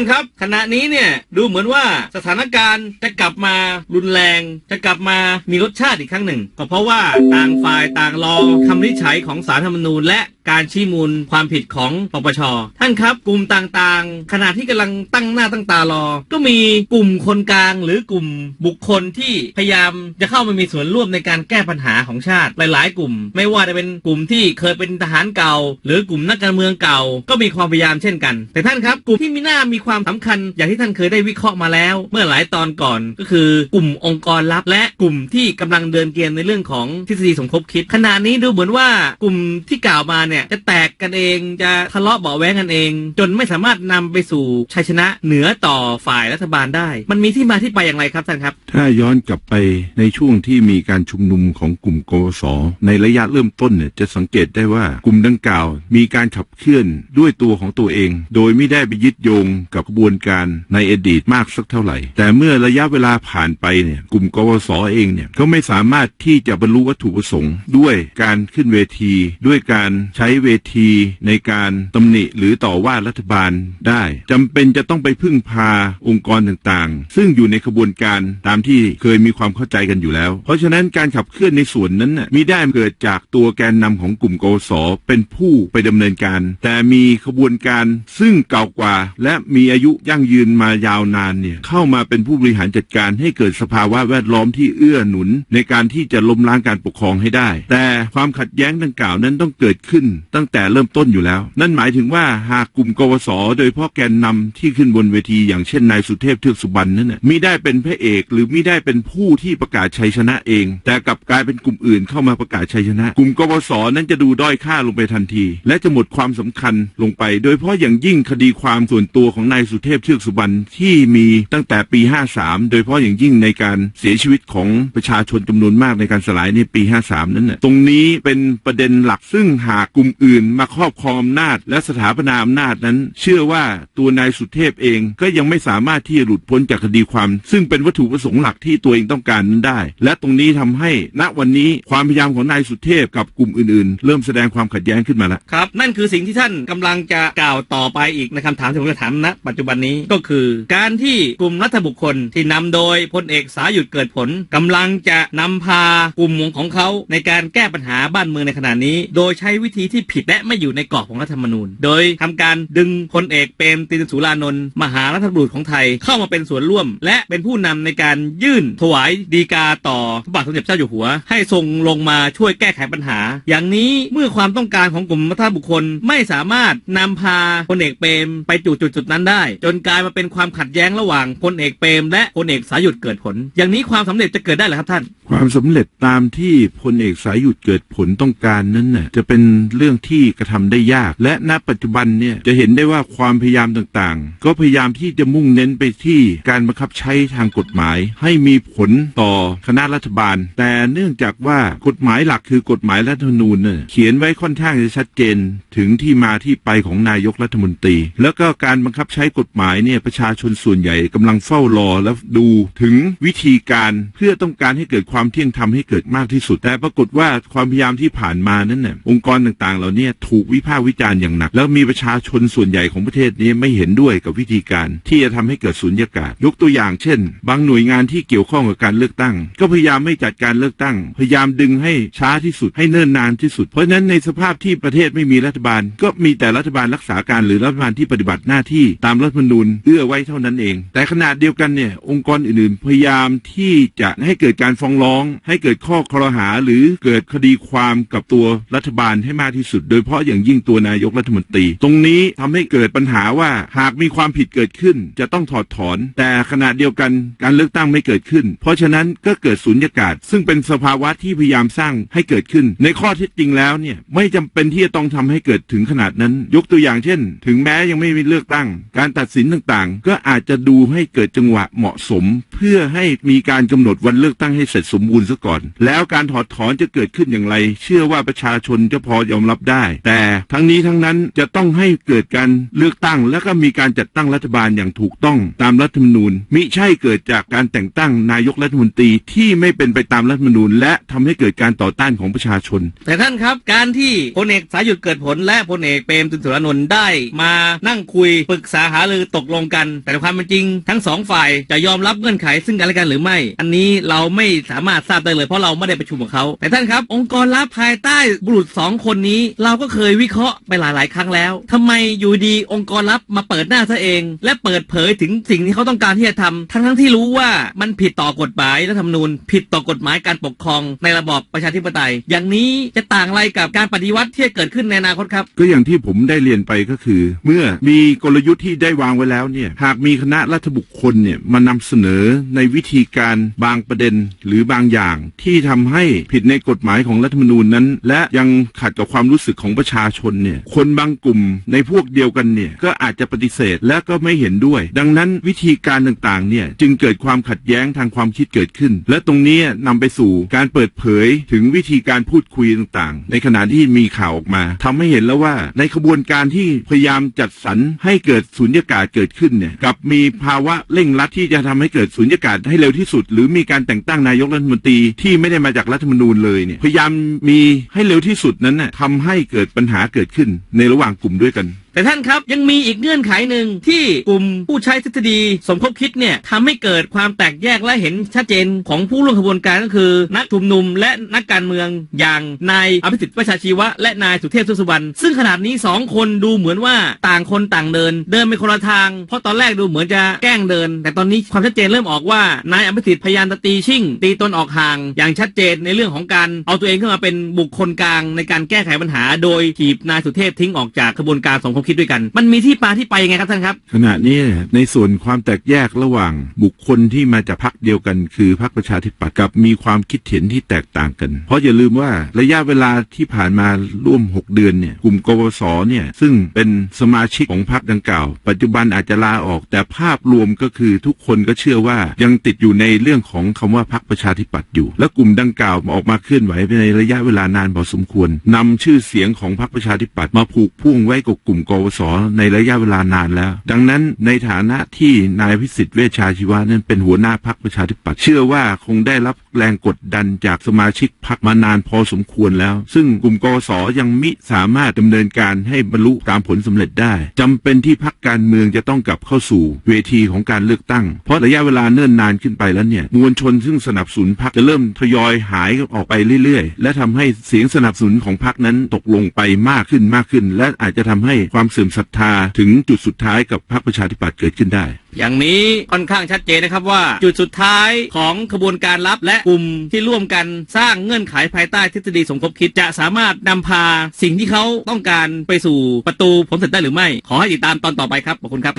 านครับ ขณะนี้เนี่ยดูเหมือนว่าสถานการณ์จะกลับมารุนแรง จะกลับมามีรสชาติอีกครั้งหนึ่ง ก็เพราะว่าต่างฝ่ายต่างรอคำวินิจฉัยของสารธรรมนูญ และการชี้มูลความผิดของปปช ท่านครับ กลุ่มต่างๆ ขณะที่กำลังตั้งหน้าตั้งตารอ ก็มีกลุ่มคนกลาง หรือกลุ่มบุคคลที่พยายามจะเข้ามามีส่วนร่วมในการแก้ปัญหาของชาติหลาย ๆ กลุ่ม ไม่ว่าจะเป็นกลุ่มที่เคยเป็นทหารเก่า หรือกลุ่มนักการเมืองเก่า ก็มีความพยายามเช่นกัน แต่ท่านครับ กลุ่มที่มีหน้ามีความความสำคัญอย่างที่ท่านเคยได้วิเคราะห์มาแล้ว เมื่อหลายตอนก่อนก็คือกลุ่มองค์กรลับ และกลุ่มที่กำลังเดินเกมในเรื่องของทฤษฎีสมคบคิดขณะนี้ดูเหมือนว่ากลุ่มที่กล่าวมาเนี่ยจะแตกกันเองจะทะเลาะเบาแว้งกันเอง จนไม่สามารถนำไปสู่ชัยชนะเหนือต่อฝ่ายรัฐบาลได้ มันมีที่มาที่ไปอย่างไรครับท่านครับ ถ้าย้อนกลับไปในช่วงที่มีการชุมนุมของกลุ่มกวสในระยะเริ่มต้นเนี่ยจะสังเกตได้ว่ากลุ่มดังกล่าว มีการขับเคลื่อนด้วยตัวของตัวเอง โดยไม่ได้ไปยึดโยงกับกระบวนการในอดีตมากสักเท่าไหร่ แต่เมื่อระยะเวลาผ่านไปเนี่ยกลุ่มกวสเองเนี่ยก็ไม่สามารถที่จะบรรลุวัตถุประสงค์ ด้วยการขึ้นเวที ด้วยการใช้เวทีในการตำหนิหรือต่อว่ารัฐบาลได้จำเป็นจะต้องไปพึ่งพาองค์กรต่างๆ ซึ่งอยู่ในขบวนการตามที่เคยมีความเข้าใจกันอยู่แล้ว เพราะฉะนั้นการขับเคลื่อนในส่วนนั้นน่ะมิได้เกิดจากตัวแกนนำของกลุ่มกสเป็นผู้ไปดำเนินการ แต่มีขบวนการซึ่งเก่ากว่าและมีอายุยั่งยืนมายาวนานเนี่ยเข้ามาเป็นผู้บริหารจัดการให้เกิดสภาวะแวดล้อมที่เอื้อหนุน ในการที่จะล้มล้างการปกครองให้ได้ แต่ความขัดแย้งดังกล่าวนั้นต้องเกิดขึ้นตั้งแต่เริ่มต้นอยู่แล้ว นั่นหมายถึงว่าหากกลุ่มกวสโดยพาะแกนนำที่ขึ้นบนเวทีอย่างเช่นนายสุเทพเทือกสุบรรณนั้นน่ะมิได้เป็นพระเอกหรือมิได้เป็นผู้ที่ประกาศชัยชนะเอง แต่กลับกลายเป็นกลุ่มอื่นเข้ามาประกาศชัยชนะ กลุ่มกวสนั้นจะดูด้อยค่าลงไปทันที และจะหมดความสำคัญลงไป โดยเฉพาะอย่างยิ่งคดีความส่วนตัวของนายายสุเทพเทือกสุบรรณที่มีตั้งแต่ปี 53 โดยเฉพาะอย่างยิ่งในการเสียชีวิตของประชาชนจำนวนมากในการสลายในปี 53 นั้นน่ะตรงนี้เป็นประเด็นหลักซึ่งหากกลุ่มอื่นมาครอบครองอำนาจ และสถาปนาอำนาจนั้น เชื่อว่าตัวนายสุเทพเองก็ยังไม่สามารถที่จะหลุดพ้นจากคดีความ ซึ่งเป็นวัตถุประสงค์หลักที่ตัวเองต้องการนั้นได้ และตรงนี้ทำให้ณวันนี้ความพยายามของนายสุเทพกับกลุ่มอื่นๆ เริ่มแสดงความขัดแย้งขึ้นมาแล้วครับ นั่นคือสิ่งที่ท่านกำลังจะกล่าวต่อไปอีกในคำถามที่ผมจะถามณปัจจุบันนี้ก็คือ การที่กลุ่มรัฐบุคคลที่นำโดยพลเอกสายุทธเกิดผลกำลังจะนำพากลุ่มของเขาในการแก้ปัญหาบ้านเมืองในขณะนี้ โดยใช้วิธีที่ผิดและไม่อยู่ในกรอบของรัฐธรรมนูญ โดยทำการดึงพลเอกเปรมตินสุรานนท์มหารัฐบุรุษของไทยเข้ามาเป็นส่วนร่วม และเป็นผู้นำในการยื่นถวายดีกาต่อพระบาทสมเด็จเจ้าอยู่หัว ให้ทรงลงมาช่วยแก้ไขปัญหา อย่างนี้เมื่อความต้องการของกลุ่มรัฐบุคคลไม่สามารถนำพาพลเอกเปรมไปจุดจุดจุดนั้นได้จนกลายมาเป็นความขัดแย้งระหว่างพลเอกเปรมและพลเอกสายุทธเกิดผล อย่างนี้ความสำเร็จจะเกิดได้หรือครับท่าน ความสำเร็จตามที่พลเอกสายหยุดเกิดผลต้องการนั้นน่ะจะเป็นเรื่องที่กระทำได้ยาก และณปัจจุบันเนี่ยจะเห็นได้ว่าความพยายามต่างๆ ก็พยายามที่จะมุ่งเน้นไปที่การบังคับใช้ทางกฎหมาย ให้มีผลต่อคณะรัฐบาล แต่เนื่องจากว่ากฎหมายหลักคือกฎหมายรัฐธรรมนูญเนี่ยเขียนไว้ค่อนข้างจะชัดเจน ถึงที่มาที่ไปของนายกรัฐมนตรี แล้วก็การบังคับใช้กฎหมายเนี่ยประชาชนส่วนใหญ่กำลังเฝ้ารอและดูถึงวิธีการเพื่อต้องการให้เกิดความเที่ยงธรรมให้เกิดมากที่สุด แต่ปรากฏว่าความพยายามที่ผ่านมานั้นน่ะองค์กรต่างๆเหล่านี้ถูกวิพากษ์วิจารณ์อย่างหนัก แล้วมีประชาชนส่วนใหญ่ของประเทศนี้ไม่เห็นด้วยกับวิธีการ ที่จะทำให้เกิดสุญญากาศ ยกตัวอย่างเช่น บางหน่วยงานที่เกี่ยวข้องกับการเลือกตั้ง ก็พยายามไม่จัดการเลือกตั้ง พยายามดึงให้ช้าที่สุดให้เนิ่นนานที่สุด เพราะฉะนั้นในสภาพที่ประเทศไม่มีรัฐบาล ก็มีแต่รัฐบาลรักษาการหรือรัฐบาลที่ปฏิบัติหน้าที่ตามรัฐมนูญเอื้อไว้เท่านั้นเอง แต่ขนาดเดียวกันเนี่ยองค์กรอื่นๆ พยายามที่จะให้เกิดการฟ้องร้อง ให้เกิดข้อครหาหรือเกิดคดีความกับตัวรัฐบาลให้มากที่สุด โดยเฉพาะอย่างยิ่งตัวนายกรัฐมนตรี ตรงนี้ทำให้เกิดปัญหาว่าหากมีความผิดเกิดขึ้น จะต้องถอดถอน แต่ขณะเดียวกันการเลือกตั้งไม่เกิดขึ้น เพราะฉะนั้นก็เกิดสุญญากาศ ซึ่งเป็นสภาวะที่พยายามสร้างให้เกิดขึ้น ในข้อเท็จจริงแล้วเนี่ยไม่จำเป็นที่จะต้องทำให้เกิดถึงขนาดนั้น ยกตัวอย่างเช่น ถึงแม้ยังไม่มีเลือกตั้งการตัดสินต่างๆ ก็อาจจะดูให้เกิดจังหวะเหมาะสม เพื่อให้มีการกำหนดวันเลือกตั้งให้เสร็จสมบูรณ์ซะก่อน แล้วการถอดถอนจะเกิดขึ้นอย่างไร เชื่อว่าประชาชนจะพอยอมรับได้ แต่ทั้งนี้ทั้งนั้นจะต้องให้เกิดการเลือกตั้ง และก็มีการจัดตั้งรัฐบาลอย่างถูกต้องตามรัฐธรรมนูญ มิใช่เกิดจากการแต่งตั้งนายกรัฐมนตรีที่ไม่เป็นไปตามรัฐธรรมนูญ และทำให้เกิดการต่อต้านของประชาชน แต่ท่านครับการที่พลเอกสายุทธเกิดผลและพลเอกเปรมตินสุรานนท์ได้มานั่งคุยปรึกษาหารือตกลงกัน แต่ในความเป็นจริง ทั้งสองฝ่ายจะยอมรับเงื่อนไขซึ่งกันและกันหรือไม่ อันนี้เราไม่สามารถทราบได้เลยเพราะเราไม่ได้ประชุมกับเขาแต่ท่านครับ องค์กรลับภายใต้บุรุษสองคนนี้ เราก็เคยวิเคราะห์ไปหลาย ๆ ครั้งแล้วทำไมอยู่ดีองค์กรลับมาเปิดหน้าซะเอง และเปิดเผยถึงสิ่งที่เขาต้องการที่จะทำทั้งทั้งที่รู้ว่ามันผิดต่อกฎหมายรัฐธรรมนูญ ผิดต่อกฎหมายการปกครองในระบอบประชาธิปไตย อย่างนี้จะต่างอะไรกับการปฏิวัติที่จะเกิดขึ้นในอนาคตครับก็อย่างที่ผมได้เรียนไปก็คือ เมื่อมีกลยุทธ์ที่ได้วางไว้แล้วเนี่ยหากมีคณะรัฐบุคคลเนี่ยมานำเสนอในวิธีการบางประเด็นหรือบางอย่าง ที่ทำให้ผิดในกฎหมายของรัฐธรรมนูญนั้น และยังขัดกับความรู้สึกของประชาชนเนี่ยคนบางกลุ่มในพวกเดียวกันเนี่ยก็อาจจะปฏิเสธและก็ไม่เห็นด้วย ดังนั้นวิธีการต่างๆเนี่ยจึงเกิดความขัดแย้งทางความคิดเกิดขึ้น และตรงนี้ยนำไปสู่การเปิดเผยถึงวิธีการพูดคุยต่างๆ ในขณะที่มีข่าวออกมาทำให้เห็นแล้วว่าในขบวนการที่พยายามจัดสรรให้เกิดสุญญากาศเกิดขึ้นเนี่ยกับมีภาวะเร่งรัดที่จะทำให้เกิดสุญญากาศให้เร็วที่สุด หรือมีการแต่งตั้งนายกรัฐมนตรีที่ไม่ได้มาจากรัฐธรรมนูญเลยเนี่ยพยายามมีให้เร็วที่สุดนั้นน่ะทำให้เกิดปัญหาเกิดขึ้นในระหว่างกลุ่มด้วยกันแต่ท่านครับยังมีอีกเงื่อนไขหนึ่งที่กลุ่มผู้ใช้ทฤษฎีสมคบคิดเนี่ยทำให้เกิดความแตกแยกและเห็นชัดเจนของผู้ร่วมขบวนการก็คือ นักชุมนุมและนักการเมืองอย่างนายอภิสิทธิ์ประชาชีวะ และนายสุเทพสุสุวรรณซึ่งขนาดนี้สองคนดูเหมือนว่าต่างคนต่างเดิน เดินไปคนละทาง เพราะตอนแรกดูเหมือนจะแกล้งเดิน แต่ตอนนี้ความชัดเจนเริ่มออกว่านายอภิสิทธิ์พยายามตีชิ่ง ตีตนออกห่าง อย่างชัดเจนในเรื่องของการเอาตัวเองขึ้นมาเป็นบุคคลกลางในการแก้ไขปัญหา โดยถีบนายสุเทพทิ้งออกจากขบวนการสมคบคิดด้วยกัน มันมีที่มาที่ไปยังไงครับท่านครับ ขณะนี้ในส่วนความแตกแยกระหว่างบุคคลที่มาจากพรรคเดียวกัน คือพรรคประชาธิปัตย์กับมีความคิดเห็นที่แตกต่างกัน เพราะอย่าลืมว่าระยะเวลาที่ผ่านมาร่วม 6 เดือนเนี่ยกลุ่มกวสเนี่ยซึ่งเป็นสมาชิกของพรรคดังกล่าว ปัจจุบันอาจจะลาออกแต่ภาพรวมก็คือทุกคนก็เชื่อว่ายังติดอยู่ในเรื่องของคำว่าพรรคประชาธิปัตย์อยู่ และกลุ่มดังกล่าวออกมาเคลื่อนไหวในระยะเวลานานพอสมควรนำชื่อเสียงของพรรคประชาธิปัตย์มาผูกพ่วงไว้กับกลุ่มกวสในระยะเวลานานแล้ว ดังนั้นในฐานะที่นายพิสิทธิ์เวชชาชีวะนั้นเป็นหัวหน้าพรรคประชาธิปัตย์เชื่อว่าคงได้รับแรงกดดันจากสมาชิกพรรคมานานพอสมควรแล้ว ซึ่งกลุ่มกวสยังมิสามารถดำเนินการให้บรรลุตามผลสำเร็จได้จำเป็นที่พรรคการเมืองจะต้องกลับเข้าสู่เวทีของการเลือกตั้ง เพราะระยะเวลาเนิ่นนานขึ้นไปแล้วเนี่ยมวลชนซึ่งสนับสนุนพรรคจะเริ่มทยอยหายออกไปเรื่อยๆ และทำให้เสียงสนับสนุนของพรรคนั้นตกลงไปมากขึ้นมากขึ้น และอาจจะทำให้ความความเสื่อมศรัทธาถึงจุดสุดท้ายกับพรรคประชาธิปัตย์เกิดขึ้นได้ อย่างนี้ค่อนข้างชัดเจนนะครับว่าจุดสุดท้ายของขบวนการลับและกลุ่มที่ร่วมกันสร้างเงื่อนไขภายใต้ทฤษฎีสมคบคิดจะสามารถนำพาสิ่งที่เขาต้องการไปสู่ประตูผลสำเร็จได้หรือไม่ ขอให้ติดตามตอนต่อไปครับขอบคุณครับ